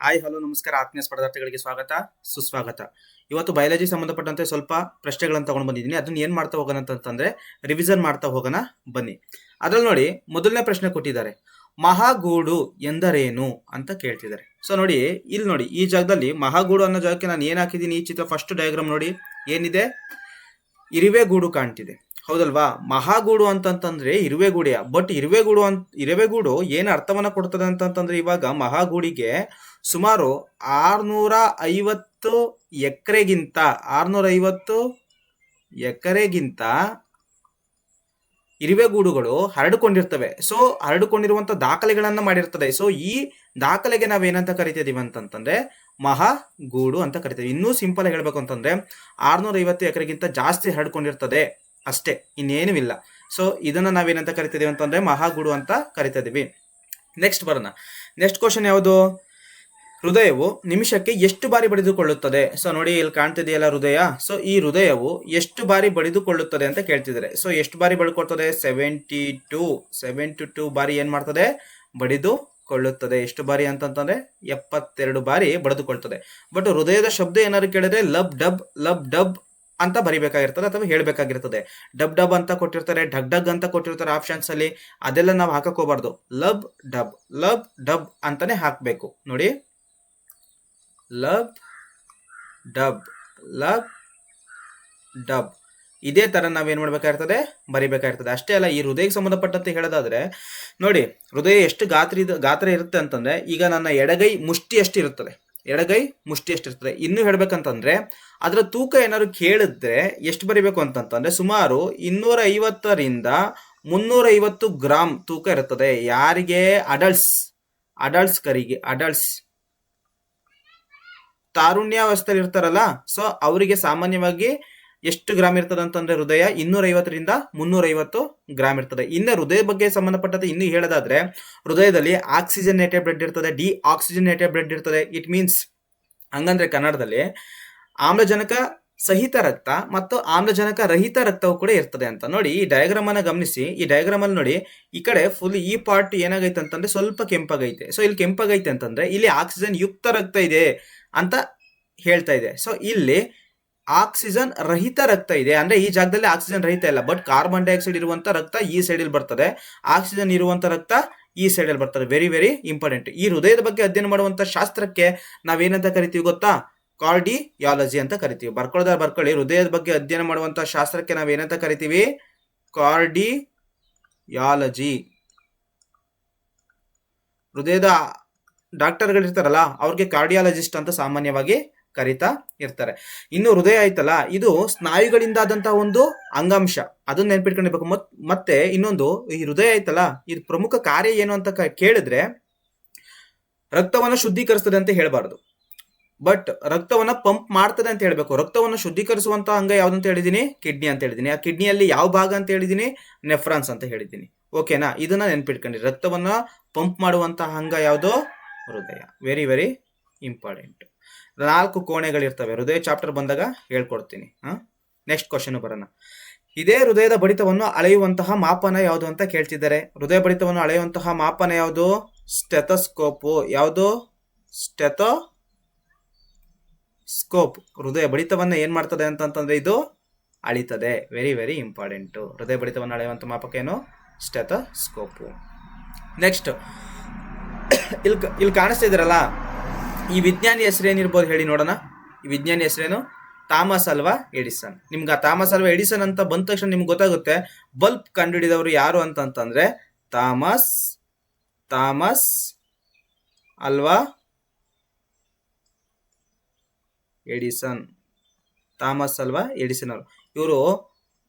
Hi, hello, ನಮಸ್ಕಾರ. ಆತ್ಮೀಯ ಸ್ಪರ್ಧಾರ್ಥಿಗಳಿಗೆ ಸ್ವಾಗತ, ಸುಸ್ವಾಗತ. ಇವತ್ತು ಬಯಾಲಜಿ ಸಂಬಂಧಪಟ್ಟಂತೆ ಸ್ವಲ್ಪ ಪ್ರಶ್ನೆಗಳನ್ನು ತಗೊಂಡು ಬಂದಿದ್ದೀನಿ. ಅದನ್ನ ಏನ್ ಮಾಡ್ತಾ ಹೋಗೋಣ ಅಂತಂದ್ರೆ ರಿವಿಷನ್ ಮಾಡ್ತಾ ಹೋಗೋಣ ಬನ್ನಿ. ಅದ್ರಲ್ಲಿ ನೋಡಿ, ಮೊದಲನೇ ಪ್ರಶ್ನೆ ಕೊಟ್ಟಿದ್ದಾರೆ. ಮಹಾಗೂಡು ಎಂದರೇನು ಅಂತ ಕೇಳ್ತಿದ್ದಾರೆ. ಸೊ ನೋಡಿ, ಇಲ್ಲಿ ನೋಡಿ, ಈ ಜಾಗದಲ್ಲಿ ಮಹಾಗೂಡು ಅನ್ನೋ ಜಾಗಕ್ಕೆ ನಾನು ಏನ್ ಹಾಕಿದ್ದೀನಿ? ಈ ಚಿತ್ರ ಫಸ್ಟ್ ಡಯಾಗ್ರಾಮ್ ನೋಡಿ, ಏನಿದೆ? ಇರುವೆ ಗೂಡು ಕಾಣ್ತಿದೆ. ಹೌದಲ್ವಾ? ಮಹಾಗೂಡು ಅಂತಂತಂದ್ರೆ ಇರುವೆಗೂಡಿಯ. ಬಟ್ ಇರುವೆಗೂಡು ಅಂತ, ಇರುವೆಗೂಡು ಏನ್ ಅರ್ಥವನ್ನ ಕೊಡ್ತದೆ ಅಂತಂತಂದ್ರೆ ಇವಾಗ ಮಹಾಗೂಡಿಗೆ ಸುಮಾರು ಆರ್ನೂರ ಐವತ್ತು ಎಕರೆಗಿಂತ, ಆರ್ನೂರ ಐವತ್ತು ಎಕರೆಗಿಂತ ಇರುವೆಗೂಡುಗಳು ಹರಡಿಕೊಂಡಿರ್ತವೆ. ಸೊ ಹರಡಿಕೊಂಡಿರುವಂತ ದಾಖಲೆಗಳನ್ನ ಮಾಡಿರ್ತದೆ. ಸೊ ಈ ದಾಖಲೆಗೆ ನಾವೇನಂತ ಕರಿತಿದೀವಿ ಅಂತಂತಂದ್ರೆ ಮಹಾಗೂಡು ಅಂತ ಕರಿತೀವಿ ಇನ್ನೂ ಸಿಂಪಲ್ ಹೇಳ್ಬೇಕು ಅಂತಂದ್ರೆ ಆರ್ನೂರ ಐವತ್ತು ಎಕರೆಗಿಂತ ಜಾಸ್ತಿ ಹರಡ್ಕೊಂಡಿರ್ತದೆ. ಅಷ್ಟೇ ಇನ್ನೇನು ಇಲ್ಲ ಸೊ ಇದನ್ನ ನಾವೇನಂತ ಕರಿತಿದೀವಿ ಅಂತಂದ್ರೆ ಮಹಾಗುಡು ಅಂತ ಕರಿತಾ ಇದೀವಿ ನೆಕ್ಸ್ಟ್ ಬರೋಣ. ನೆಕ್ಸ್ಟ್ ಕ್ವಶನ್ ಯಾವುದು? ಹೃದಯವು ನಿಮಿಷಕ್ಕೆ ಎಷ್ಟು ಬಾರಿ ಬಡಿದುಕೊಳ್ಳುತ್ತದೆ? ಸೊ ನೋಡಿ, ಇಲ್ಲಿ ಕಾಣ್ತಿದೆಯಲ್ಲ ಹೃದಯ. ಸೊ ಈ ಹೃದಯವು ಎಷ್ಟು ಬಾರಿ ಬಡಿದುಕೊಳ್ಳುತ್ತದೆ ಅಂತ ಕೇಳ್ತಿದ್ದಾರೆ. ಸೊ ಎಷ್ಟು ಬಾರಿ ಬಡ್ಕೊಳ್ತದೆ ಸೆವೆಂಟಿ ಟು ಸೆವೆಂಟಿ ಟು ಬಾರಿ ಏನ್ ಮಾಡ್ತದೆ? ಬಡಿದುಕೊಳ್ಳುತ್ತದೆ. ಎಷ್ಟು ಬಾರಿ ಅಂತಂತಂದ್ರೆ ಎಪ್ಪತ್ತೆರಡು ಬಾರಿ ಬಡಿದುಕೊಳ್ತದೆ. ಬಟ್ ಹೃದಯದ ಶಬ್ದ ಏನಾದ್ರು ಕೇಳಿದ್ರೆ, ಲಬ್ ಡಬ್ ಲಬ್ ಡಬ್ ಅಂತ ಬರಿಬೇಕಾಗಿರ್ತದೆ ಅಥವಾ ಹೇಳಬೇಕಾಗಿರ್ತದೆ. ಡಬ್ ಡಬ್ ಅಂತ ಕೊಟ್ಟಿರ್ತಾರೆ ಢಗ್ ಡಗ್ ಅಂತ ಕೊಟ್ಟಿರ್ತಾರೆ ಆಪ್ಷನ್ಸ್ ಅಲ್ಲಿ. ಅದೆಲ್ಲ ನಾವು ಹಾಕಕ್ ಹೋಗ್ಬಾರ್ದು. ಲಬ್ ಡಬ್ ಲಬ್ ಡಬ್ ಅಂತಾನೆ ಹಾಕಬೇಕು. ನೋಡಿ. Lub dub lub dub. ಇದೇ ತರ ನಾವೇನ್ ಮಾಡ್ಬೇಕಾಗಿರ್ತದೆ? ಬರಿಬೇಕಾಗಿರ್ತದೆ. ಅಷ್ಟೇ ಅಲ್ಲ, ಈ ಹೃದಯಕ್ಕೆ ಸಂಬಂಧಪಟ್ಟಂತೆ ಹೇಳೋದಾದ್ರೆ, ನೋಡಿ, ಹೃದಯ ಎಷ್ಟು ಗಾತ್ರ ಗಾತ್ರ ಇರುತ್ತೆ ಅಂತಂದ್ರೆ, ಈಗ ನನ್ನ ಎಡಗೈ ಮುಷ್ಟಿ ಅಷ್ಟು ಇರುತ್ತದೆ ಎಡಗೈ ಮುಷ್ಟಿ ಎಷ್ಟಿರ್ತದೆ. ಇನ್ನೂ ಹೇಳ್ಬೇಕಂತಂದ್ರೆ, ಅದರ ತೂಕ ಏನಾದ್ರು ಕೇಳಿದ್ರೆ ಎಷ್ಟು ಬರಿಬೇಕು ಅಂತಂತಂದ್ರೆ ಸುಮಾರು ಇನ್ನೂರ ಐವತ್ತರಿಂದ ಮುನ್ನೂರ ಐವತ್ತು ಗ್ರಾಮ್ ತೂಕ ಇರುತ್ತದೆ ಯಾರಿಗೆ? ಅಡಲ್ಟ್ಸ್. ಅಡಲ್ಟ್ಸ್ ಕರಿಗೆ, ಅಡಲ್ಟ್ಸ್. ತಾರುಣ್ಯಾವಸ್ಥೆಯಲ್ಲಿ ಇರ್ತಾರಲ್ಲ, ಸೊ ಅವರಿಗೆ ಸಾಮಾನ್ಯವಾಗಿ ಎಷ್ಟು ಗ್ರಾಮ್ ಇರ್ತದೆ ಅಂತಂದ್ರೆ ಹೃದಯ? ಇನ್ನೂರೈವತ್ತರಿಂದ ಮುನ್ನೂರೈವತ್ತು ಗ್ರಾಮ್ ಇರ್ತದೆ. ಇನ್ನು ಹೃದಯ ಬಗ್ಗೆ ಸಂಬಂಧಪಟ್ಟಂತೆ ಇನ್ನು ಹೇಳೋದಾದ್ರೆ, ಹೃದಯದಲ್ಲಿ ಆಕ್ಸಿಜನೇಟೆಡ್ ಬ್ಲಡ್ ಇರ್ತದೆ ಡಿ ಆಕ್ಸಿಜನೇಟೆಡ್ ಬ್ಲಡ್ ಇರ್ತದೆ. ಇಟ್ ಮೀನ್ಸ್ ಹಂಗಂದ್ರೆ ಕನ್ನಡದಲ್ಲಿ ಆಮ್ಲಜನಕ ಸಹಿತ ರಕ್ತ ಮತ್ತು ಆಮ್ಲಜನಕ ರಹಿತ ರಕ್ತವು ಕೂಡ ಇರ್ತದೆ ಅಂತ ನೋಡಿ ಈ ಡಯಾಗ್ರಾಮ್ ಅನ್ನ ಗಮನಿಸಿ. ಈ ಡಯಾಗ್ರಾಮ್ ಅಲ್ಲಿ ನೋಡಿ ಈ ಕಡೆ ಫುಲ್ ಈ ಪಾರ್ಟ್ ಏನಾಗೈತೆ ಅಂತಂದ್ರೆ ಸ್ವಲ್ಪ ಕೆಂಪಾಗೈತೆ. ಸೊ ಇಲ್ಲಿ ಕೆಂಪಾಗೈತೆ ಅಂತಂದ್ರೆ ಇಲ್ಲಿ ಆಕ್ಸಿಜನ್ ಯುಕ್ತ ರಕ್ತ ಇದೆ ಅಂತ ಹೇಳ್ತಾ ಇದೆ. ಸೊ ಇಲ್ಲಿ ಆಕ್ಸಿಜನ್ ರಹಿತ ರಕ್ತ ಇದೆ. ಅಂದ್ರೆ ಈ ಜಾಗದಲ್ಲಿ ಆಕ್ಸಿಜನ್ ರಹಿತ ಇಲ್ಲ. ಬಟ್ ಕಾರ್ಬನ್ ಡೈಆಕ್ಸೈಡ್ ಇರುವಂತ ರಕ್ತ ಈ ಸೈಡ್ ಅಲ್ಲಿ ಬರ್ತದೆ. ಆಕ್ಸಿಜನ್ ಇರುವಂತ ರಕ್ತ ಈ ಸೈಡ್ ಅಲ್ಲಿ ಬರ್ತದೆ. ವೆರಿ ವೆರಿ ಇಂಪಾರ್ಟೆಂಟ್ ಈ ಹೃದಯದ ಬಗ್ಗೆ ಅಧ್ಯಯನ ಮಾಡುವಂತ ಶಾಸ್ತ್ರಕ್ಕೆ ನಾವೇನಂತ ಕರಿತೀವಿ ಗೊತ್ತಾ? ಕಾರ್ಡಿಯಾಲಜಿ ಅಂತ ಕರಿತೀವಿ. ಬರ್ಕೊಳ್ಳೋದ ಬರ್ಕೊಳ್ಳಿ. ಹೃದಯದ ಬಗ್ಗೆ ಅಧ್ಯಯನ ಮಾಡುವಂತ ಶಾಸ್ತ್ರಕ್ಕೆ ನಾವೇನಂತ ಕರಿತೀವಿ? ಕಾರ್ಡಿಯಾಲಜಿ ಹೃದಯದ ಡಾಕ್ಟರ್ಗಳಿರ್ತಾರಲ್ಲ, ಅವ್ರಿಗೆ ಕಾರ್ಡಿಯಾಲಜಿಸ್ಟ್ ಅಂತ ಸಾಮಾನ್ಯವಾಗಿ ಕರಿತಾ ಇರ್ತಾರೆ. ಇನ್ನು ಹೃದಯ ಆಯ್ತಲ್ಲ, ಇದು ಸ್ನಾಯುಗಳಿಂದಾದಂತಹ ಒಂದು ಅಂಗಾಂಶ. ಅದನ್ನ ನೆನ್ಪಿಟ್ಕೊಂಡಿರ್ಬೇಕು. ಮತ್, ಮತ್ತೆ ಇನ್ನೊಂದು, ಈ ಹೃದಯ ಆಯ್ತಲ್ಲ ಇದು ಪ್ರಮುಖ ಕಾರ್ಯ ಏನು ಅಂತ ಕೇಳಿದ್ರೆ ರಕ್ತವನ್ನು ಶುದ್ಧೀಕರಿಸ್ತದೆ ಅಂತ ಹೇಳ್ಬಾರ್ದು. ಬಟ್ ರಕ್ತವನ್ನ ಪಂಪ್ ಮಾಡ್ತದೆ ಅಂತ ಹೇಳ್ಬೇಕು. ರಕ್ತವನ್ನು ಶುದ್ಧೀಕರಿಸುವಂತ ಅಂಗ ಯಾವ್ದಂತ ಹೇಳಿದೀನಿ? ಕಿಡ್ನಿ ಅಂತ ಹೇಳಿದೀನಿ. ಆ ಕಿಡ್ನಿಯಲ್ಲಿ ಯಾವ ಭಾಗ ಅಂತ ಹೇಳಿದೀನಿ? ನೆಫ್ರಾನ್ಸ್ ಅಂತ ಹೇಳಿದ್ದೀನಿ ಓಕೆನಾ? ಇದನ್ನ ನೆನ್ಪಿಟ್ಕೊಂಡ್ರಿ ರಕ್ತವನ್ನ ಪಂಪ್ ಮಾಡುವಂತಹ ಅಂಗ ಯಾವುದು? ಹೃದಯ. ವೆರಿ ವೆರಿ ಇಂಪಾರ್ಟೆಂಟ್ ನಾಲ್ಕು ಕೋಣೆಗಳಿರ್ತವೆ. ಹೃದಯ ಚಾಪ್ಟರ್ ಬಂದಾಗ ಹೇಳ್ಕೊಡ್ತೀನಿ. ನೆಕ್ಸ್ಟ್ ಕ್ವಶನ್ ಬರೋಣ. ಇದೇ ಹೃದಯದ ಬಡಿತವನ್ನು ಅಳೆಯುವಂತಹ ಮಾಪನ ಯಾವುದು ಅಂತ ಕೇಳ್ತಿದ್ದಾರೆ. ಹೃದಯ ಬಡಿತವನ್ನು ಅಳೆಯುವಂತಹ ಮಾಪನ ಯಾವುದು? ಸ್ಟೆಥೋಸ್ಕೋಪು. ಯಾವುದು? ಸ್ಟೆಥೋ ಸ್ಕೋಪ್ ಹೃದಯ ಬಡಿತವನ್ನು ಏನ್ ಮಾಡ್ತದೆ ಅಂತಂತಂದ್ರೆ ಇದು ಅಳಿತದೆ. ವೆರಿ ವೆರಿ ಇಂಪಾರ್ಟೆಂಟ್ ಹೃದಯ ಬಡಿತವನ್ನು ಅಳೆಯುವಂತ ಮಾಪಕ ಏನು? ಸ್ಟೆಥೋಸ್ಕೋಪು. ನೆಕ್ಸ್ಟ್ ಇಲ್ಲಿ ಇಲ್ಲಿ ಕಾಣಿಸ್ತಾ ಇದ್ದೀರಲ್ಲ? ಈ ವಿಜ್ಞಾನಿ ಹೆಸರೇನಿರ್ಬೋದು ಹೇಳಿ ನೋಡೋಣ. ಈ ವಿಜ್ಞಾನಿ ಹೆಸರೇನು? Thomas Alva Edison. ನಿಮ್ಗೆ ಆ ಥಾಮಸ್ ಅಲ್ವಾ ಎಡಿಸನ್ ಅಂತ ಬಂದ ತಕ್ಷಣ ನಿಮ್ಗೆ ಗೊತ್ತಾಗುತ್ತೆ. ಬಲ್ಬ್ ಕಂಡುಹಿಡಿದವರು ಯಾರು ಅಂತಂತಂದ್ರೆ Thomas Thomas Alva Edison. Thomas Alva Edison ಅವರು. ಇವರು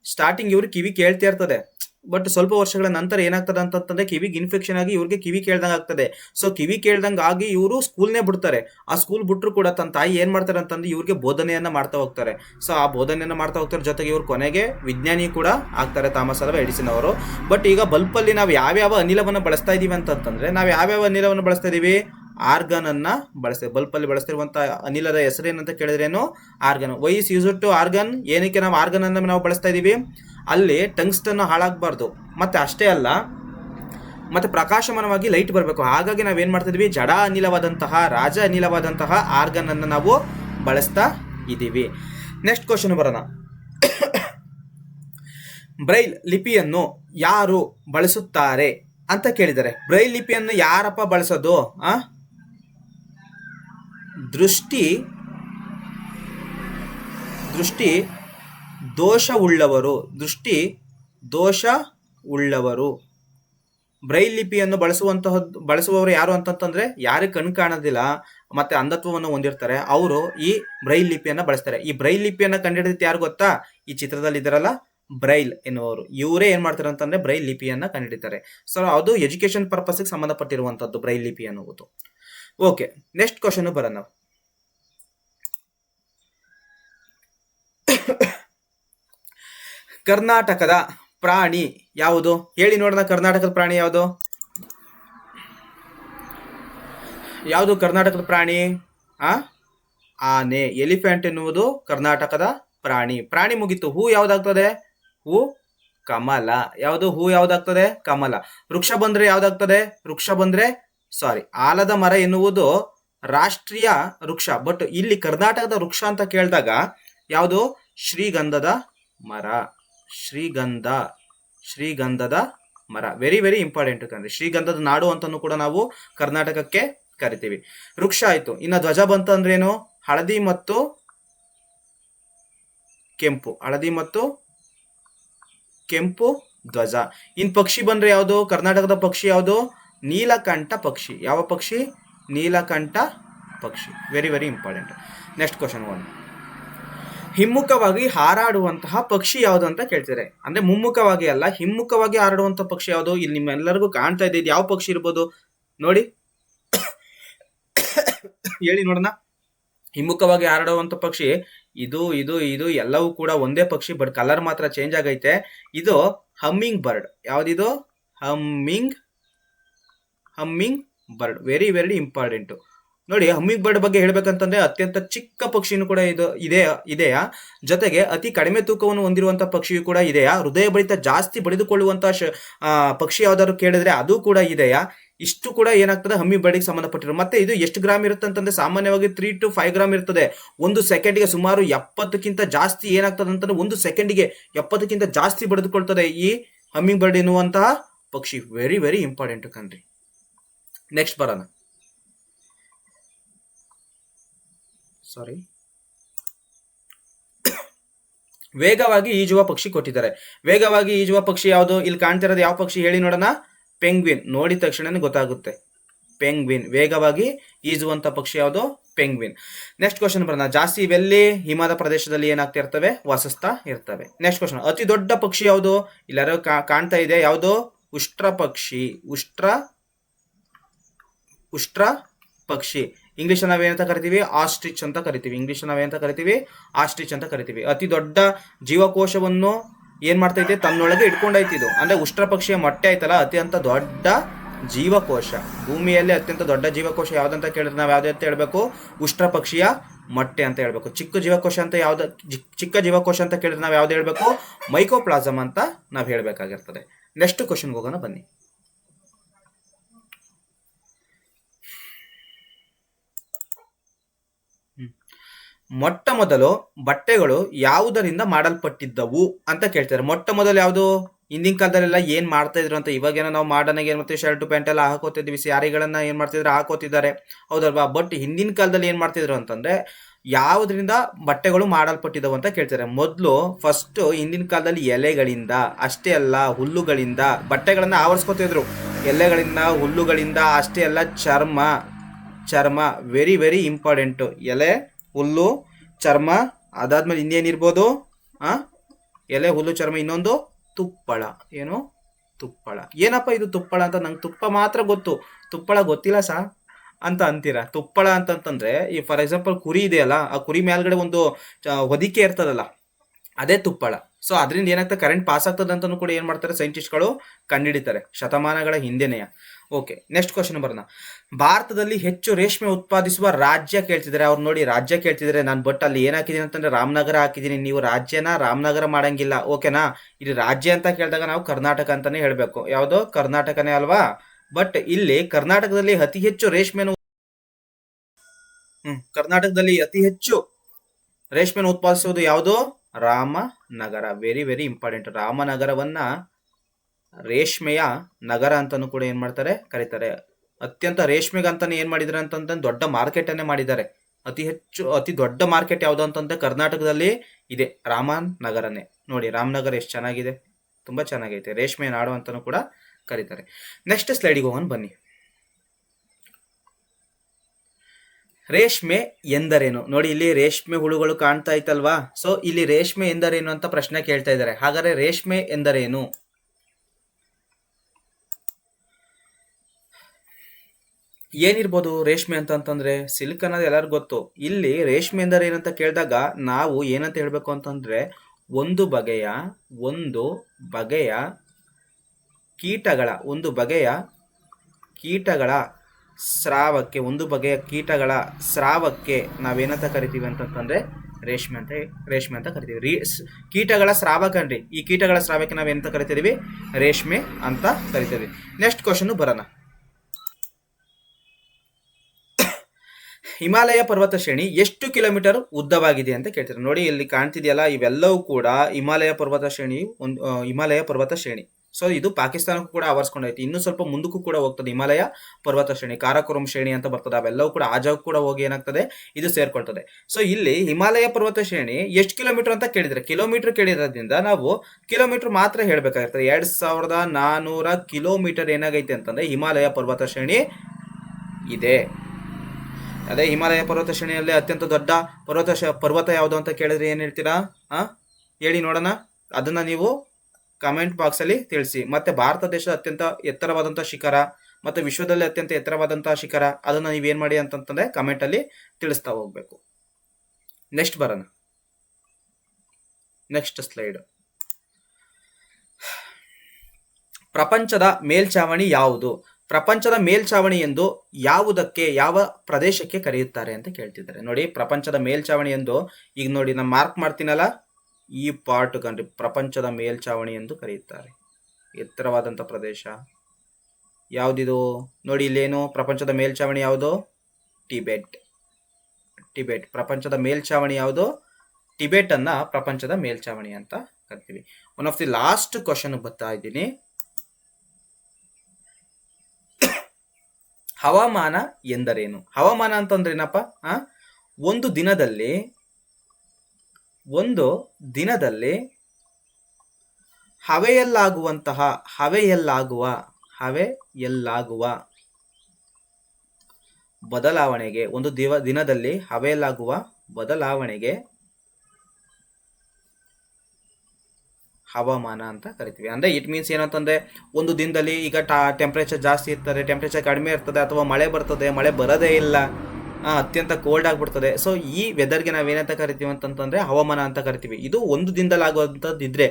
ಸ್ಟಾರ್ಟಿಂಗ್ ಇವ್ರಿಗೆ ಕಿವಿ ಕೇಳ್ತಾ ಇರ್ತದೆ. ಬಟ್ ಸ್ವಲ್ಪ ವರ್ಷಗಳ ನಂತರ ಏನಾಗ್ತದೆ ಅಂತಂತಂದ್ರೆ ಕಿವಿಗೆ ಇನ್ಫೆಕ್ಷನ್ ಆಗಿ ಇವ್ರಿಗೆ ಕಿವಿ ಕೇಳ್ದಂಗೆ ಆಗ್ತದೆ. ಸೊ ಕಿವಿ ಕೇಳ್ದಂಗೆ ಆಗಿ ಇವರು ಸ್ಕೂಲ್ನೇ ಬಿಡ್ತಾರೆ. ಆ ಸ್ಕೂಲ್ ಬಿಟ್ಟರು ಕೂಡ ತನ್ನ ತಾಯಿ ಏನ್ ಮಾಡ್ತಾರೆ ಅಂತಂದ್ರೆ ಇವ್ರಿಗೆ ಬೋಧನೆಯನ್ನ ಮಾಡ್ತಾ ಹೋಗ್ತಾರೆ. ಸೊ ಆ ಬೋಧನೆಯನ್ನ ಮಾಡ್ತಾ ಹೋಗ್ತಾರೆ. ಜೊತೆಗೆ ಇವ್ರು ಕೊನೆಗೆ ವಿಜ್ಞಾನಿ ಕೂಡ ಆಗ್ತಾರೆ ತಾಮಸ್ ಅಲ್ವಾ ಎಡಿಸಿನ್ ಅವರು. ಬಟ್ ಈಗ ಬಲ್ಪಲ್ಲಿ ನಾವು ಯಾವ್ಯಾವ ಅನಿಲವನ್ನು ಬಳಸ್ತಾ ಇದೀವಿ ಅಂತಂತಂದ್ರೆ ನಾವು ಯಾವ್ಯಾವ ಅನಿಲವನ್ನು ಬಳಸ್ತಾ ಇದೀವಿ? ಆರ್ಗನ್ ಅನ್ನ ಬಳಸ್ತೇವೆ ಬಲ್ಪಲ್ಲಿ ಬಳಸ್ತಿರುವಂತ ಅನಿಲದ ಹೆಸರೇನಂತ ಕೇಳಿದ್ರೇನು argon why's use to argon ಏನಕ್ಕೆ ನಾವು ಆರ್ಗನ್ ಅನ್ನ ನಾವು ಬಳಸ್ತಾ ಇದೀವಿ? ಅಲ್ಲಿ ಟಂಗ್ಸ್ಟನ್ನು ಹಾಳಾಗಬಾರ್ದು. ಮತ್ತೆ ಅಷ್ಟೇ ಅಲ್ಲ, ಮತ್ತೆ ಪ್ರಕಾಶಮಾನವಾಗಿ ಲೈಟ್ ಬರಬೇಕು. ಹಾಗಾಗಿ ನಾವೇನು ಮಾಡ್ತಾ ಇದೀವಿ? ಜಡ ಅನಿಲವಾದಂತಹ, ರಾಜ ಅನಿಲವಾದಂತಹ ಆರ್ಗನ್ ಅನ್ನು ನಾವು ಬಳಸ್ತಾ ಇದ್ದೀವಿ ನೆಕ್ಸ್ಟ್ ಕ್ವಶನ್ ಬರೋಣ. ಬ್ರೈಲ್ ಲಿಪಿಯನ್ನು ಯಾರು ಬಳಸುತ್ತಾರೆ ಅಂತ ಕೇಳಿದ್ದಾರೆ ಬ್ರೈಲ್ ಲಿಪಿಯನ್ನು ಯಾರಪ್ಪ ಬಳಸೋದು, ಆ? ದೃಷ್ಟಿ ದೃಷ್ಟಿ ದೋಷವುಳ್ಳವರು, ದೃಷ್ಟಿ ದೋಷ ಉಳ್ಳವರು ಬ್ರೈಲ್ ಲಿಪಿಯನ್ನು ಬಳಸುವಂತಹದ್ದು, ಬಳಸುವವರು ಯಾರು ಅಂತಂತಂದ್ರೆ ಯಾರಿಗೆ ಕಣ್ ಕಾಣೋದಿಲ್ಲ, ಮತ್ತೆ ಅಂಧತ್ವವನ್ನು ಹೊಂದಿರ್ತಾರೆ, ಅವರು ಈ ಬ್ರೈಲ್ ಲಿಪಿಯನ್ನು ಬಳಸ್ತಾರೆ. ಈ ಬ್ರೈಲ್ ಲಿಪಿಯನ್ನು ಕಂಡುಹಿಡಿದ ಯಾರು ಗೊತ್ತಾ? ಈ ಚಿತ್ರದಲ್ಲಿ ಇದ್ದಾರಲ್ಲ ಬ್ರೈಲ್ ಎನ್ನುವರು ಇವರೇ ಏನ್ ಮಾಡ್ತಾರೆ ಅಂತಂದ್ರೆ ಬ್ರೈಲ್ ಲಿಪಿಯನ್ನ ಕಂಡುಹಿಡಿತಾರೆ. ಸೊ ಅದು ಎಜುಕೇಶನ್ ಪರ್ಪಸ್ಗೆ ಸಂಬಂಧಪಟ್ಟಿರುವಂತದ್ದು ಬ್ರೈಲ್ ಲಿಪಿ ಅನ್ನುವುದು. ಓಕೆ ನೆಕ್ಸ್ಟ್ ಕ್ವಶನ್ ಬರೋಣ. ಕರ್ನಾಟಕದ ಪ್ರಾಣಿ ಯಾವುದು? ಹೇಳಿ ನೋಡೋಣ ಕರ್ನಾಟಕದ ಪ್ರಾಣಿ ಯಾವುದು? ಯಾವುದು ಕರ್ನಾಟಕದ ಪ್ರಾಣಿ? ಆ? ಆನೆ. ಎಲಿಫೆಂಟ್ ಎನ್ನುವುದು ಕರ್ನಾಟಕದ ಪ್ರಾಣಿ. ಪ್ರಾಣಿ ಮುಗೀತು. ಹೂ ಯಾವ್ದಾಗ್ತದೆ? ಹೂ ಕಮಲ. ಯಾವುದು? ಹೂ ಯಾವ್ದಾಗ್ತದೆ? ಕಮಲ. ವೃಕ್ಷ ಬಂದ್ರೆ ಯಾವ್ದಾಗ್ತದೆ? ವೃಕ್ಷ ಬಂದ್ರೆ ಸಾರಿ ಆಲದ ಮರ ಎನ್ನುವುದು ರಾಷ್ಟ್ರೀಯ ವೃಕ್ಷ. ಬಟ್ ಇಲ್ಲಿ ಕರ್ನಾಟಕದ ವೃಕ್ಷ ಅಂತ ಕೇಳಿದಾಗ ಯಾವುದು? ಶ್ರೀಗಂಧದ ಮರ. ಶ್ರೀಗಂಧ, ಶ್ರೀಗಂಧದ ಮರ. ವೆರಿ ವೆರಿ ಇಂಪಾರ್ಟೆಂಟ್ ಕಂದ್ರೆ ಶ್ರೀಗಂಧದ ನಾಡು ಅಂತಾನು ಕೂಡ ನಾವು ಕರ್ನಾಟಕಕ್ಕೆ ಕರಿತೀವಿ. ವೃಕ್ಷ ಆಯ್ತು. ಇನ್ನ ಧ್ವಜ ಬಂತು ಅಂದ್ರೇನು ಹಳದಿ ಮತ್ತು ಕೆಂಪು. ಹಳದಿ ಮತ್ತು ಕೆಂಪು ಧ್ವಜ. ಇನ್ ಪಕ್ಷಿ ಬಂದ್ರೆ ಯಾವುದು? ಕರ್ನಾಟಕದ ಪಕ್ಷಿ ಯಾವುದು? ನೀಲಕಂಠ ಪಕ್ಷಿ. ಯಾವ ಪಕ್ಷಿ? ನೀಲಕಂಠ ಪಕ್ಷಿ. Very very important next question one ಹಿಮ್ಮುಖವಾಗಿ ಹಾರಾಡುವಂತಹ ಪಕ್ಷಿ ಯಾವುದು ಅಂತ ಕೇಳ್ತಾರೆ? ಅಂದ್ರೆ ಮುಮ್ಮುಖವಾಗಿ ಅಲ್ಲ, ಹಿಮ್ಮುಖವಾಗಿ ಹಾರಾಡುವಂತಹ ಪಕ್ಷಿ ಯಾವುದು? ಇಲ್ಲಿ ನಿಮ್ಮೆಲ್ಲರಿಗೂ ಕಾಣ್ತಾ ಇದೆ, ಇದು ಯಾವ ಪಕ್ಷಿ ಇರ್ಬೋದು? ನೋಡಿ. ಹೇಳಿ ನೋಡೋಣ. ಹಿಮ್ಮುಖವಾಗಿ ಹಾರಾಡುವಂತ ಪಕ್ಷಿ, ಇದು ಇದು ಇದು ಎಲ್ಲವೂ ಕೂಡ ಒಂದೇ ಪಕ್ಷಿ, ಬಟ್ ಕಲರ್ ಮಾತ್ರ ಚೇಂಜ್ ಆಗೈತೆ. ಇದು humming bird. ಯಾವ್ದಿದು? Humming humming bird. Very very important ನೋಡಿ ಹಮ್ಮಿಂಗ್ ಬರ್ಡ್ ಬಗ್ಗೆ ಹೇಳ್ಬೇಕಂತಂದ್ರೆ ಅತ್ಯಂತ ಚಿಕ್ಕ ಪಕ್ಷಿನೂ ಕೂಡ ಇದು ಇದೆ, ಇದೆಯಾ? ಜೊತೆಗೆ ಅತಿ ಕಡಿಮೆ ತೂಕವನ್ನು ಹೊಂದಿರುವಂತಹ ಪಕ್ಷಿಯು ಕೂಡ ಇದೆಯಾ? ಹೃದಯ ಬಡಿತ ಜಾಸ್ತಿ ಬಡಿದುಕೊಳ್ಳುವಂತಹ ಪಕ್ಷಿ ಯಾವ್ದಾದ್ರು ಕೇಳಿದ್ರೆ ಅದು ಕೂಡ ಇದೆಯಾ? ಇಷ್ಟು ಕೂಡ ಏನಾಗ್ತದೆ? ಹಮ್ಮಿ ಬರ್ಡಿಗೆ ಸಂಬಂಧಪಟ್ಟಿರೋ ಮತ್ತೆ ಇದು ಎಷ್ಟು ಗ್ರಾಮ್ ಇರುತ್ತೆ ಅಂತಂದ್ರೆ ಸಾಮಾನ್ಯವಾಗಿ ತ್ರೀ ಟು ಫೈವ್ ಗ್ರಾಮ್ ಇರ್ತದೆ. ಒಂದು ಸೆಕೆಂಡ್ಗೆ ಸುಮಾರು ಎಪ್ಪತ್ತಕ್ಕಿಂತ ಜಾಸ್ತಿ ಏನಾಗ್ತದೆ ಅಂತಂದ್ರೆ ಒಂದು ಸೆಕೆಂಡಿಗೆ ಎಪ್ಪತ್ತಕ್ಕಿಂತ ಜಾಸ್ತಿ ಬಡಿದುಕೊಳ್ತದೆ ಈ ಹಮ್ಮಿಂಗ್ ಬರ್ಡ್ ಎನ್ನುವಂತಹ ಪಕ್ಷಿ. ವೆರಿ ವೆರಿ ಇಂಪಾರ್ಟೆಂಟ್ ಕಣ್ರಿ. ನೆಕ್ಸ್ಟ್ ಬರೋಣ. ಸಾರಿ ವೇಗವಾಗಿ ಈಜುವ ಪಕ್ಷಿ ಕೊಟ್ಟಿದ್ದಾರೆ. ವೇಗವಾಗಿ ಈಜುವ ಪಕ್ಷಿ ಯಾವುದು? ಇಲ್ಲಿ ಕಾಣ್ತಿರೋದು ಯಾವ ಪಕ್ಷಿ ಹೇಳಿ ನೋಡೋಣ. ಪೆಂಗ್ವಿನ್ ನೋಡಿದ ತಕ್ಷಣನೇ ಗೊತ್ತಾಗುತ್ತೆ. ಪೆಂಗ್ವಿನ್ ವೇಗವಾಗಿ ಈಜುವಂತ ಪಕ್ಷಿ ಯಾವುದು? ಪೆಂಗ್ವಿನ್ ನೆಕ್ಸ್ಟ್ ಕ್ವಶನ್ ಬರೋಣ. ಜಾಸ್ತಿ ಇವೆಲ್ಲಿ ಹಿಮದ ಪ್ರದೇಶದಲ್ಲಿ ಏನಾಗ್ತಾ ಇರ್ತವೆ? ವಾಸಿಸ್ತಾ ಇರ್ತವೆ. ನೆಕ್ಸ್ಟ್ ಕ್ವಶನ್ ಅತಿ ದೊಡ್ಡ ಪಕ್ಷಿ ಯಾವುದು? ಇಲ್ಲಾರೋ ಕಾಣ್ತಾ ಇದೆ. ಯಾವುದು? ಉಷ್ಟ್ರ ಪಕ್ಷಿ ಉಷ್ಟ್ರ ಉಷ್ಟ್ರ ಪಕ್ಷಿ ಇಂಗ್ಲಿಷ್ ನಾವೇನಂತ ಕರಿತೀವಿ? ಆಸ್ಟ್ರಿಚ್ ಅಂತ ಕರಿತೀವಿ. ಇಂಗ್ಲಿಷ್ ನಾವೇನಂತ ಕರಿತೀವಿ? ಆಸ್ಟ್ರಿಚ್ ಅಂತ ಕರಿತೀವಿ. ಅತಿ ದೊಡ್ಡ ಜೀವಕೋಶವನ್ನು ಏನ್ ಮಾಡ್ತೈತೆ? ತನ್ನೊಳಗೆ ಇಟ್ಕೊಂಡೈತಿ ಇದು. ಅಂದ್ರೆ ಉಷ್ಟ್ರ ಪಕ್ಷಿಯ ಮೊಟ್ಟೆ ಐತಲ್ಲ ಅತ್ಯಂತ ದೊಡ್ಡ ಜೀವಕೋಶ. ಭೂಮಿಯಲ್ಲಿ ಅತ್ಯಂತ ದೊಡ್ಡ ಜೀವಕೋಶ ಯಾವ್ದಂತ ಕೇಳಿದ್ರೆ ನಾವು ಯಾವ್ದು ಅಂತ ಹೇಳ್ಬೇಕು? ಉಷ್ಟ್ರ ಪಕ್ಷಿಯ ಮೊಟ್ಟೆ ಅಂತ ಹೇಳ್ಬೇಕು. ಚಿಕ್ಕ ಜೀವಕೋಶ ಅಂತ ಯಾವ್ದು ಚಿಕ್ಕ ಜೀವಕೋಶ ಅಂತ ಕೇಳಿದ್ರೆ ನಾವು ಯಾವ್ದು ಹೇಳ್ಬೇಕು? ಮೈಕೋಪ್ಲಾಸಮ್ ಅಂತ ನಾವು ಹೇಳ್ಬೇಕಾಗಿರ್ತದೆ. ನೆಕ್ಸ್ಟ್ ಕ್ವಶನ್ಗೆ ಹೋಗೋಣ, ಬನ್ನಿ. ಮೊಟ್ಟ ಮೊದಲು ಬಟ್ಟೆಗಳು ಯಾವುದರಿಂದ ಮಾಡಲ್ಪಟ್ಟಿದ್ದವು ಅಂತ ಕೇಳ್ತಾರೆ. ಮೊಟ್ಟ ಮೊದಲು ಯಾವುದು? ಹಿಂದಿನ ಕಾಲದಲ್ಲೆಲ್ಲ ಏನ್ ಮಾಡ್ತಾ ಇದ್ರು ಅಂತ ಇವಾಗೇನೋ ನಾವು ಮಾಡನಾಗ ಏನ್ ಮಾಡ್ತೀವಿ ಶರ್ಟ್, ಪ್ಯಾಂಟ್ ಎಲ್ಲ ಹಾಕೋತಿದ್ವಿ, ಸ್ಯಾರಿಗಳನ್ನ ಏನ್ ಮಾಡ್ತಿದ್ರು? ಹಾಕೋತಿದ್ದಾರೆ. ಹೌದಲ್ವಾ? ಬಟ್ ಹಿಂದಿನ ಕಾಲದಲ್ಲಿ ಏನ್ ಮಾಡ್ತಿದ್ರು ಅಂತಂದ್ರೆ ಯಾವುದರಿಂದ ಬಟ್ಟೆಗಳು ಮಾಡಲ್ಪಟ್ಟಿದ್ದವು ಅಂತ ಕೇಳ್ತಾರೆ. ಮೊದಲು ಫಸ್ಟ್ ಹಿಂದಿನ ಕಾಲದಲ್ಲಿ ಎಲೆಗಳಿಂದ, ಅಷ್ಟೇ ಅಲ್ಲ ಹುಲ್ಲುಗಳಿಂದ ಬಟ್ಟೆಗಳನ್ನ ಆವರಿಸ್ಕೊತಿದ್ರು. ಎಲೆಗಳಿಂದ, ಹುಲ್ಲುಗಳಿಂದ ಅಷ್ಟೇ ಅಲ್ಲ ಚರ್ಮ ಚರ್ಮ ವೆರಿ ವೆರಿ ಇಂಪಾರ್ಟೆಂಟ್ ಎಲೆ. ಹುಲ್ಲು, ಚರ್ಮ, ಅದಾದ್ಮೇಲೆ ಇನ್ನೇನಿರ್ಬೋದು ಆ? ಎಲೆ, ಹುಲ್ಲು, ಚರ್ಮ ಇನ್ನೊಂದು ತುಪ್ಪಳ. ಏನು? ತುಪ್ಪಳ. ಏನಪ್ಪ ಇದು ತುಪ್ಪಳ ಅಂತ? ನಂಗೆ ತುಪ್ಪ ಮಾತ್ರ ಗೊತ್ತು. ತುಪ್ಪಳ ಗೊತ್ತಿಲ್ಲ ಸಾ? ಅಂತ ಅಂತೀರಾ? ತುಪ್ಪಳ ಅಂತಂತಂದ್ರೆ, ಈ ಫಾರ್ ಎಕ್ಸಾಂಪಲ್ ಕುರಿ ಇದೆಯಲ್ಲ, ಆ ಕುರಿ ಮೇಲ್ಗಡೆ ಒಂದು ಹೊದಿಕೆ ಇರ್ತದಲ್ಲ, ಅದೇ ತುಪ್ಪಳ. ಸೊ, ಅದರಿಂದ ಏನಾಗ್ತದೆ? ಕರೆಂಟ್ ಪಾಸ್ ಆಗ್ತದೆ ಕೂಡ ಏನು ಮಾಡ್ತಾರೆ? ಸೈಂಟಿಸ್ಟ್ಗಳು ಕಂಡುಹಿಡಿತಾರೆ. ಶತಮಾನಗಳ ಹಿಂದೆನೆಯ. ಓಕೆ ನೆಕ್ಸ್ಟ್ ಕ್ವಶನ್ ಬರೋಣ. ಭಾರತದಲ್ಲಿ ಹೆಚ್ಚು ರೇಷ್ಮೆ ಉತ್ಪಾದಿಸುವ ರಾಜ್ಯ ಕೇಳ್ತಿದ್ದಾರೆ. ಅವ್ರು ನೋಡಿ, ರಾಜ್ಯ ಕೇಳ್ತಿದ್ರೆ ನಾನು ಬಟ್ ಅಲ್ಲಿ ಏನಾಕಿದ್ದೀನಿ ಅಂತಂದ್ರೆ ರಾಮನಗರ ಹಾಕಿದ್ದೀನಿ ನೀವು ರಾಜ್ಯನ ರಾಮನಗರ ಮಾಡಂಗಿಲ್ಲ. ಓಕೆನಾ ಇಲ್ಲಿ ರಾಜ್ಯ ಅಂತ ಕೇಳಿದಾಗ ನಾವು ಕರ್ನಾಟಕ ಅಂತಾನೆ ಹೇಳಬೇಕು. ಯಾವುದೋ? ಕರ್ನಾಟಕನೇ ಅಲ್ವಾ? ಬಟ್ ಇಲ್ಲಿ ಕರ್ನಾಟಕದಲ್ಲಿ ಅತಿ ಹೆಚ್ಚು ರೇಷ್ಮೆನು ಹ್ಮ್, ಕರ್ನಾಟಕದಲ್ಲಿ ಅತಿ ಹೆಚ್ಚು ರೇಷ್ಮೆಯನ್ನು ಉತ್ಪಾದಿಸುವುದು ಯಾವುದು? ರಾಮನಗರ. ವೆರಿ ವೆರಿ ಇಂಪಾರ್ಟೆಂಟ್ ರಾಮನಗರವನ್ನ ರೇಷ್ಮೆಯ ನಗರ ಅಂತಾನು ಕೂಡ ಏನ್ ಮಾಡ್ತಾರೆ, ಕರೀತಾರೆ. ಅತ್ಯಂತ ರೇಷ್ಮೆಗಂತಾನೆ ಏನ್ ಮಾಡಿದ್ದಾರೆ ಅಂತಂದ್ರೆ ದೊಡ್ಡ ಮಾರ್ಕೆಟ್ ಅನ್ನೇ ಮಾಡಿದ್ದಾರೆ. ಅತಿ ಹೆಚ್ಚು, ಅತಿ ದೊಡ್ಡ ಮಾರ್ಕೆಟ್ ಯಾವುದು ಅಂತಂದ್ರೆ ಕರ್ನಾಟಕದಲ್ಲಿ ಇದೆ ರಾಮನಗರನೇ ನೋಡಿ ರಾಮನಗರ ಎಷ್ಟು ಚೆನ್ನಾಗಿದೆ. ತುಂಬಾ ಚೆನ್ನಾಗೈತೆ. ರೇಷ್ಮೆ ನಾಡು ಅಂತಾನು ಕೂಡ ಕರೀತಾರೆ. ನೆಕ್ಸ್ಟ್ ಸ್ಲೈಡಿಗೆ ಹೋಗೋಣ, ಬನ್ನಿ. ರೇಷ್ಮೆ ಎಂದರೇನು? ನೋಡಿ, ಇಲ್ಲಿ ರೇಷ್ಮೆ ಹುಳುಗಳು ಕಾಣ್ತಾ ಇತ್ತಲ್ವಾ ಸೊ ಇಲ್ಲಿ ರೇಷ್ಮೆ ಎಂದರೇನು ಅಂತ ಪ್ರಶ್ನೆ ಕೇಳ್ತಾ ಇದ್ದಾರೆ. ಹಾಗಾದ್ರೆ ರೇಷ್ಮೆ ಎಂದರೇನು? ಏನಿರ್ಬೋದು ರೇಷ್ಮೆ ಅಂತ ಅಂತಂದ್ರೆ ಸಿಲ್ಕ್ ಅನ್ನೋದು ಎಲ್ಲರಿಗೂ ಗೊತ್ತು. ಇಲ್ಲಿ ರೇಷ್ಮೆ ಎಂದರೆ ಏನಂತ ಕೇಳಿದಾಗ ನಾವು ಏನಂತ ಹೇಳಬೇಕು ಅಂತಂದ್ರೆ ಒಂದು ಬಗೆಯ ಒಂದು ಬಗೆಯ ಕೀಟಗಳ, ಒಂದು ಬಗೆಯ ಕೀಟಗಳ ಸ್ರಾವಕ್ಕೆ, ಒಂದು ಬಗೆಯ ಕೀಟಗಳ ಸ್ರಾವಕ್ಕೆ ನಾವೇನಂತ ಕರಿತೀವಿ ಅಂತಂತಂದ್ರೆ ರೇಷ್ಮೆ ಅಂತ ರೇಷ್ಮೆ ಅಂತ ಕರಿತೀವಿ. ರೀ ಕೀಟಗಳ ಸ್ರಾವ ಕಣ್ರಿ. ಈ ಕೀಟಗಳ ಸ್ರಾವಕ್ಕೆ ನಾವೇನಂತ ಕರಿತೀವಿ ರೇಷ್ಮೆ ಅಂತ ಕರಿತೀವಿ ನೆಕ್ಸ್ಟ್ ಕ್ವಶನ್ ಬರೋಣ. ಹಿಮಾಲಯ ಪರ್ವತ ಶ್ರೇಣಿ ಎಷ್ಟು ಕಿಲೋಮೀಟರ್ ಉದ್ದವಾಗಿದೆ ಅಂತ ಕೇಳ್ತಾರೆ ನೋಡಿ, ಇಲ್ಲಿ ಕಾಣ್ತಿದೆಯಲ್ಲ, ಇವೆಲ್ಲವೂ ಕೂಡ ಹಿಮಾಲಯ ಪರ್ವತ ಶ್ರೇಣಿ ಒಂದು ಹಿಮಾಲಯ ಪರ್ವತ ಶ್ರೇಣಿ. ಸೊ ಇದು ಪಾಕಿಸ್ತಾನಕ್ಕೂ ಕೂಡ ಆವರಿಸ್ಕೊಂಡೈತಿ ಇನ್ನೂ ಸ್ವಲ್ಪ ಮುಂದಕ್ಕೂ ಕೂಡ ಹೋಗ್ತದೆ ಹಿಮಾಲಯ ಪರ್ವತ ಶ್ರೇಣಿ. ಕಾರಾಕೋರಂ ಶ್ರೇಣಿ ಅಂತ ಬರ್ತದೆ. ಅವೆಲ್ಲವೂ ಕೂಡ ಆಜಾಗೂ ಕೂಡ ಹೋಗಿ ಏನಾಗ್ತದೆ, ಇದು ಸೇರ್ಕೊಳ್ತದೆ. ಸೊ ಇಲ್ಲಿ ಹಿಮಾಲಯ ಪರ್ವತ ಶ್ರೇಣಿ ಎಷ್ಟು ಕಿಲೋಮೀಟರ್ ಅಂತ ಕೇಳಿದ್ರೆ, ಕಿಲೋಮೀಟರ್ ಕೇಳಿರೋದ್ರಿಂದ ನಾವು ಕಿಲೋಮೀಟರ್ ಮಾತ್ರ ಹೇಳಬೇಕಾಗಿರ್ತದೆ. ಎರಡ್ ಸಾವಿರದ ನಾನೂರ ಕಿಲೋಮೀಟರ್ ಏನಾಗೈತೆ ಅಂತಂದ್ರೆ ಹಿಮಾಲಯ ಪರ್ವತ ಶ್ರೇಣಿ ಇದೆ. ಅದೇ ಹಿಮಾಲಯ ಪರ್ವತ ಶ್ರೇಣಿಯಲ್ಲಿ ಅತ್ಯಂತ ದೊಡ್ಡ ಪರ್ವತ ಪರ್ವತ ಯಾವುದು ಅಂತ ಕೇಳಿದ್ರೆ ಏನ್ ಹೇಳ್ತೀರಾ? ಆ? ಹೇಳಿ ನೋಡೋಣ. ಅದನ್ನ ನೀವು ಕಮೆಂಟ್ ಬಾಕ್ಸ್ ಅಲ್ಲಿ ತಿಳಿಸಿ. ಮತ್ತೆ ಭಾರತ ದೇಶದ ಅತ್ಯಂತ ಎತ್ತರವಾದಂತಹ ಶಿಖರ ಮತ್ತೆ ವಿಶ್ವದಲ್ಲಿ ಅತ್ಯಂತ ಎತ್ತರವಾದಂತಹ ಶಿಖರ ಅದನ್ನ ನೀವೇನ್ ಮಾಡಿ ಅಂತಂತಂದ್ರೆ ಕಮೆಂಟ್ ಅಲ್ಲಿ ತಿಳಿಸ್ತಾ ಹೋಗ್ಬೇಕು. ನೆಕ್ಸ್ಟ್ ಬರೋಣ. ನೆಕ್ಸ್ಟ್ ಸ್ಲೈಡ್ ಪ್ರಪಂಚದ ಮೇಲ್ಚಾವಣಿ ಯಾವುದು? ಪ್ರಪಂಚದ ಮೇಲ್ಚಾವಣಿ ಎಂದು ಯಾವುದಕ್ಕೆ, ಯಾವ ಪ್ರದೇಶಕ್ಕೆ ಕರೆಯುತ್ತಾರೆ ಅಂತ ಕೇಳ್ತಿದ್ದಾರೆ. ನೋಡಿ, ಪ್ರಪಂಚದ ಮೇಲ್ಚಾವಣಿ ಎಂದು ಈಗ ನೋಡಿ ನಾನು ಮಾರ್ಕ್ ಮಾಡ್ತೀನಲ್ಲ? ಈ ಪಾರ್ಟ್ ಕಣ್ರಿ ಪ್ರಪಂಚದ ಮೇಲ್ಚಾವಣಿ ಎಂದು ಕರೆಯುತ್ತಾರೆ. ಎತ್ತರವಾದಂಥ ಪ್ರದೇಶ. ಯಾವುದಿದು? ನೋಡಿ, ಇಲ್ಲೇನು? ಪ್ರಪಂಚದ ಮೇಲ್ಚಾವಣಿ ಯಾವುದು? ಟಿಬೆಟ್. ಟಿಬೆಟ್. ಪ್ರಪಂಚದ ಮೇಲ್ಚಾವಣಿ ಯಾವುದು? ಟಿಬೆಟ್ ಅನ್ನ ಪ್ರಪಂಚದ ಮೇಲ್ಚಾವಣಿ ಅಂತ ಕರಿತೀವಿ. One of the last question ಬರ್ತಾ ಇದ್ದೀನಿ. ಹವಾಮಾನ ಎಂದರೇನು? ಹವಾಮಾನ ಅಂತಂದ್ರೆ ಏನಪ್ಪ? ಆ, ಒಂದು ದಿನದಲ್ಲಿ ಒಂದು ದಿನದಲ್ಲಿ ಹವೆಯಲ್ಲಾಗುವಂತಹ, ಹವೆಯಲ್ಲಾಗುವ ಹವೆಯಲ್ಲಾಗುವ ಬದಲಾವಣೆಗೆ, ಒಂದು ದಿವ, ದಿನದಲ್ಲಿ ಹವೆಯಲ್ಲಾಗುವ ಬದಲಾವಣೆಗೆ ಹವಾಮಾನ ಅಂತ ಕರಿತೀವಿ. ಅಂದ್ರೆ ಇಟ್ ಮೀನ್ಸ್ ಏನಂತಂದ್ರೆ ಒಂದು ದಿನದಲ್ಲಿ ಈಗ ಟೆಂಪ್ರೇಚರ್ ಜಾಸ್ತಿ ಇರ್ತದೆ ಟೆಂಪ್ರೇಚರ್ ಕಡಿಮೆ ಇರ್ತದೆ ಅಥವಾ ಮಳೆ ಬರ್ತದೆ, ಮಳೆ ಬರೋದೇ ಇಲ್ಲ. ಅತ್ಯಂತ ಕೋಲ್ಡ್ ಆಗಿಬಿಡ್ತದೆ. ಸೊ ಈ ವೆದರ್ಗೆ ನಾವೇನಂತ ಕರಿತೀವಿ ಅಂತಂತಂದ್ರೆ ಹವಾಮಾನ ಅಂತ ಕರಿತೀವಿ. ಇದು ಒಂದು ದಿನದಲ್ಲಿ ಆಗುವಂಥದ್ದು ಇದ್ರೆ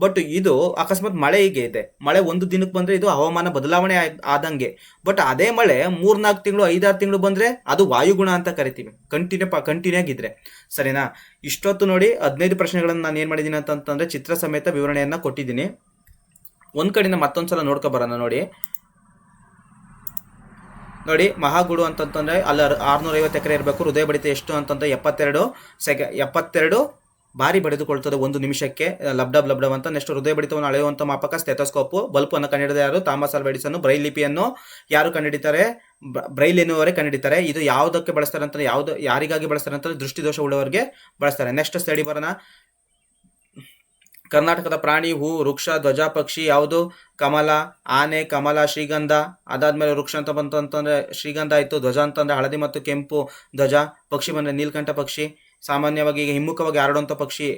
ಬಟ್ ಇದು ಅಕಸ್ಮಾತ್ ಮಳೆ ಹೀಗೆ ಇದೆ. ಮಳೆ ಒಂದು ದಿನಕ್ಕೆ ಬಂದ್ರೆ ಇದು ಹವಾಮಾನ ಬದಲಾವಣೆ ಆದಂಗೆ. ಬಟ್ ಅದೇ ಮಳೆ ಮೂರ್ನಾಲ್ಕು ತಿಂಗಳು, ಐದಾರು ತಿಂಗಳು ಬಂದ್ರೆ ಅದು ವಾಯುಗುಣ ಅಂತ ಕರಿತೀವಿ. ಕಂಟಿನ್ಯೂ ಕಂಟಿನ್ಯೂ ಆಗಿದ್ರೆ. ಸರಿನಾ? ಇಷ್ಟೊತ್ತು ನೋಡಿ ಹದಿನೈದು ಪ್ರಶ್ನೆಗಳನ್ನು ನಾನು ಏನು ಮಾಡಿದ್ದೀನಿ ಅಂತಂತಂದ್ರೆ ಚಿತ್ರ ಸಮೇತ ವಿವರಣೆಯನ್ನು ಕೊಟ್ಟಿದ್ದೀನಿ. ಒಂದು ಕಡೆಯಿಂದ ಮತ್ತೊಂದ್ಸಲ ನೋಡ್ಕೊ ಬರೋಣ ನೋಡಿ. ನೋಡಿ, ಮಹಾಗುಡು ಅಂತಂತಂದ್ರೆ ಅಲ್ಲಿ ಆರ್ನೂರ ಐವತ್ತು ಎಕರೆ ಇರಬೇಕು, ಹೃದಯ ಬಡಿತ ಎಷ್ಟು ಅಂತಂದ್ರೆ ಎಪ್ಪತ್ತೆರಡು ಸೆಕೆ, ಎಪ್ಪತ್ತೆರಡು ಬಾರಿ ಬಡಿದುಕೊಳ್ತದೆ ಒಂದು ನಿಮಿಷಕ್ಕೆ ಲಬ್ಡಬ್ ಲಬ್ಡಬ್ ಅಂತ. ನೆಕ್ಸ್ಟ್ ಹೃದಯ ಬಡಿತವನ್ನು ಅಳೆಯುವಂಥ ಮಾಪಕ, ಸ್ಟೆಥೋಸ್ಕೋಪ್ ಬಲ್ಪ್ ಅನ್ನು ಕಂಡುಹಿಡಿದ ಯಾರು ಥಾಮಸ್ ಅಲ್ವೆಡಿಸನ್ನು ಬ್ರೈಲ್ ಲಿಪಿಯನ್ನು ಯಾರು ಕಂಡುಹಿಡಿತಾರೆ? ಬ್ರೈಲ್ ಎನ್ನುವರೇ ಕಂಡುಹಿಡಿತಾರೆ. ಇದು ಯಾವುದಕ್ಕೆ ಬಳಸ್ತಾರೆ ಅಂತ ಯಾವ್ದು, ಯಾರಿಗಾಗಿ ಬಳಸ್ತಾರೆ ಅಂತ ದೃಷ್ಟಿದೋಷ ಉಳ್ಳವರಿಗೆ ಬಳಸ್ತಾರೆ. ನೆಕ್ಸ್ಟ್ ಸ್ಟಡಿ ಬರೋಣ. ಕರ್ನಾಟಕದ ಪ್ರಾಣಿ, ಹೂ, ವೃಕ್ಷ, ಧ್ವಜ, ಪಕ್ಷಿ ಯಾವುದು? ಕಮಲ, ಆನೆ, ಕಮಲ, ಶ್ರೀಗಂಧ. ಅದಾದ್ಮೇಲೆ ವೃಕ್ಷ ಅಂತ ಬಂತು ಅಂತಂದ್ರೆ ಶ್ರೀಗಂಧ ಆಯ್ತು, ಧ್ವಜ ಅಂತಂದ್ರೆ ಹಳದಿ ಮತ್ತು ಕೆಂಪು ಧ್ವಜ, ಪಕ್ಷಿ ಬಂದರೆ ನೀಲ್ಕಂಠ ಪಕ್ಷಿ. ಸಾಮಾನ್ಯವಾಗಿ ಈಗ ಹಿಮ್ಮುಖವಾಗಿ ಹಾರುವಂಥ ಪಕ್ಷಿ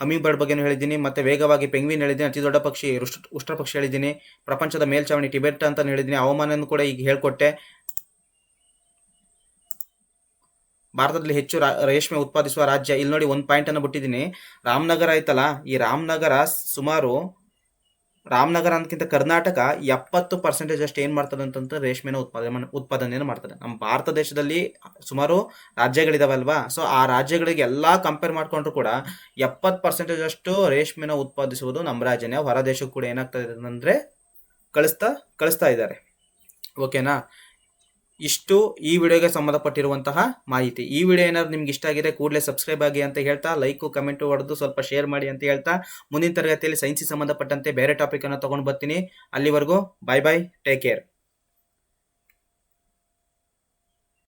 ಹಮ್ಮಿಂಗ್ ಬರ್ಡ್ ಬಗ್ಗೆ ಹೇಳಿದ್ದೀನಿ, ಮತ್ತೆ ವೇಗವಾಗಿ ಪೆಂಗ್ವಿನ್ ಹೇಳಿದ್ದೀನಿ, ಅತಿ ದೊಡ್ಡ ಪಕ್ಷಿ ಉಷ್ಟ್ರ ಪಕ್ಷಿ ಹೇಳಿದ್ದೀನಿ. ಪ್ರಪಂಚದ ಮೇಲ್ಚಾವಣಿ ಟಿಬೆಟ್ ಅಂತ ಹೇಳಿದ್ದೀನಿ ಹವಾಮಾನ ಕೂಡ ಈಗ ಹೇಳ್ಕೊಟ್ಟೆ. ಭಾರತದಲ್ಲಿ ಹೆಚ್ಚು ರೇಷ್ಮೆ ಉತ್ಪಾದಿಸುವ ರಾಜ್ಯ ಇಲ್ಲಿ ನೋಡಿ ಒಂದು ಪಾಯಿಂಟ್ ಅನ್ನು ಬಿಟ್ಟಿದ್ದೀನಿ. ರಾಮನಗರ ಐತಲ್ಲ ಈ ರಾಮನಗರ ಸುಮಾರು ರಾಮನಗರ ಅನ್ನಕ್ಕಿಂತ ಕರ್ನಾಟಕ ಎಪ್ಪತ್ತು ಪರ್ಸೆಂಟೇಜ್ ಅಷ್ಟು ಏನು ಮಾಡ್ತದೆ ಅಂತಂದ್ರೆ ರೇಷ್ಮೆನ ಉತ್ಪಾದನೆ ಉತ್ಪಾದನೆಯನ್ನು ಮಾಡ್ತದೆ. ನಮ್ಮ ಭಾರತ ದೇಶದಲ್ಲಿ ಸುಮಾರು ರಾಜ್ಯಗಳಿದಾವಲ್ವಾ ಸೊ ಆ ರಾಜ್ಯಗಳಿಗೆ ಎಲ್ಲ ಕಂಪೇರ್ ಮಾಡ್ಕೊಂಡ್ರು ಕೂಡ ಎಪ್ಪತ್ತು ಪರ್ಸೆಂಟೇಜ್ ಅಷ್ಟು ರೇಷ್ಮೆನ ಉತ್ಪಾದಿಸುವುದು ನಮ್ಮ ರಾಜ್ಯನೇ. ಹೊರ ದೇಶಕ್ಕೂ ಕೂಡ ಏನಾಗ್ತದೆ ಅಂದರೆ ಕಳಿಸ್ತಾ ಕಳಿಸ್ತಾ ಇದ್ದಾರೆ. ಓಕೆನಾ ಇಷ್ಟು ಈ ವಿಡಿಯೋಗೆ ಸಂಬಂಧಪಟ್ಟಿರುವಂತಹ ಮಾಹಿತಿ. ಈ ವಿಡಿಯೋ ಏನಾದ್ರು ನಿಮ್ಗೆ ಇಷ್ಟ ಆಗಿದೆ, ಕೂಡಲೇ ಸಬ್ಸ್ಕ್ರೈಬ್ ಆಗಿ ಅಂತ ಹೇಳ್ತಾ ಲೈಕು ಕಮೆಂಟು ಹೊಡೆದು ಸ್ವಲ್ಪ ಶೇರ್ ಮಾಡಿ ಅಂತ ಹೇಳ್ತಾ, ಮುಂದಿನ ತರಗತಿಯಲ್ಲಿ ಸೈನ್ಸಿಗೆ ಸಂಬಂಧಪಟ್ಟಂತೆ ಬೇರೆ ಟಾಪಿಕ್ ಅನ್ನು ತಗೊಂಡು ಬರ್ತೀನಿ. ಅಲ್ಲಿವರೆಗೂ ಬಾಯ್ ಬಾಯ್ ಟೇಕ್ ಕೇರ್